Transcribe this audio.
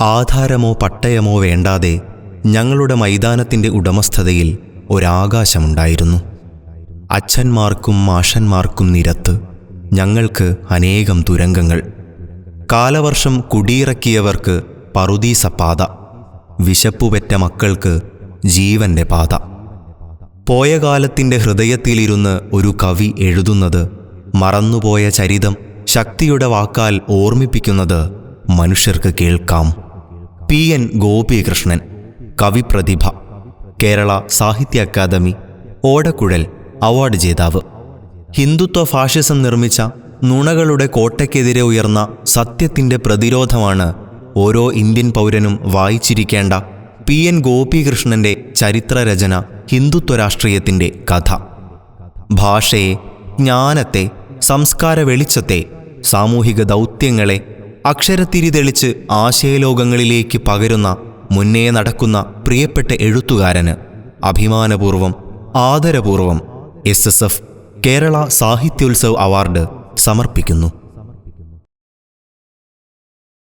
ആധാരമോ പട്ടയമോ വേണ്ടാതെ ഞങ്ങളുടെ മൈതാനത്തിന്റെ ഉടമസ്ഥതയിൽ ഒരാകാശമുണ്ടായിരുന്നു. അച്ഛന്മാർക്കും മാഷന്മാർക്കും നിരത്ത് ഞങ്ങൾക്ക് അനേകം തുരങ്കങ്ങൾ. കാലവർഷം കുടിയിറക്കിയവർക്ക് പറുദീസ പാത. വിശപ്പുപെറ്റ മക്കൾക്ക് ജീവന്റെ പാത. പോയ കാലത്തിന്റെ ഹൃദയത്തിലിരുന്ന് ഒരു കവി എഴുതുന്നത് മറന്നുപോയ ചരിതം ശക്തിയുടെ വാക്കാൽ ഓർമ്മിപ്പിക്കുന്നത് മനുഷ്യർക്ക് കേൾക്കാം. പി എൻ ഗോപികൃഷ്ണൻ കവിപ്രതിഭ കേരള സാഹിത്യ അക്കാദമി ഓടക്കുഴൽ അവാർഡ് ജേതാവ്. ഹിന്ദുത്വ ഫാഷിസം നിർമ്മിച്ച നുണകളുടെ കോട്ടയ്ക്കെതിരെ ഉയർന്ന സത്യത്തിന്റെ പ്രതിരോധമാണ് ഓരോ ഇന്ത്യൻ പൗരനും വായിച്ചിരിക്കേണ്ട പി എൻ ഗോപികൃഷ്ണന്റെ ചരിത്രരചന ഹിന്ദുത്വ രാഷ്ട്രീയത്തിന്റെ കഥ. ഭാഷയെ ജ്ഞാനത്തെ സംസ്കാര വെളിച്ചത്തെ സാമൂഹിക ദൗത്യങ്ങളെ അക്ഷരത്തിരി തെളിച്ച് ആശയലോകങ്ങളിലേക്ക് പകരുന്ന മുന്നേ നടക്കുന്ന പ്രിയപ്പെട്ട എഴുത്തുകാരന് അഭിമാനപൂർവം ആദരപൂർവം S S F Kerala Sahityotsav award സമർപ്പിക്കുന്നു.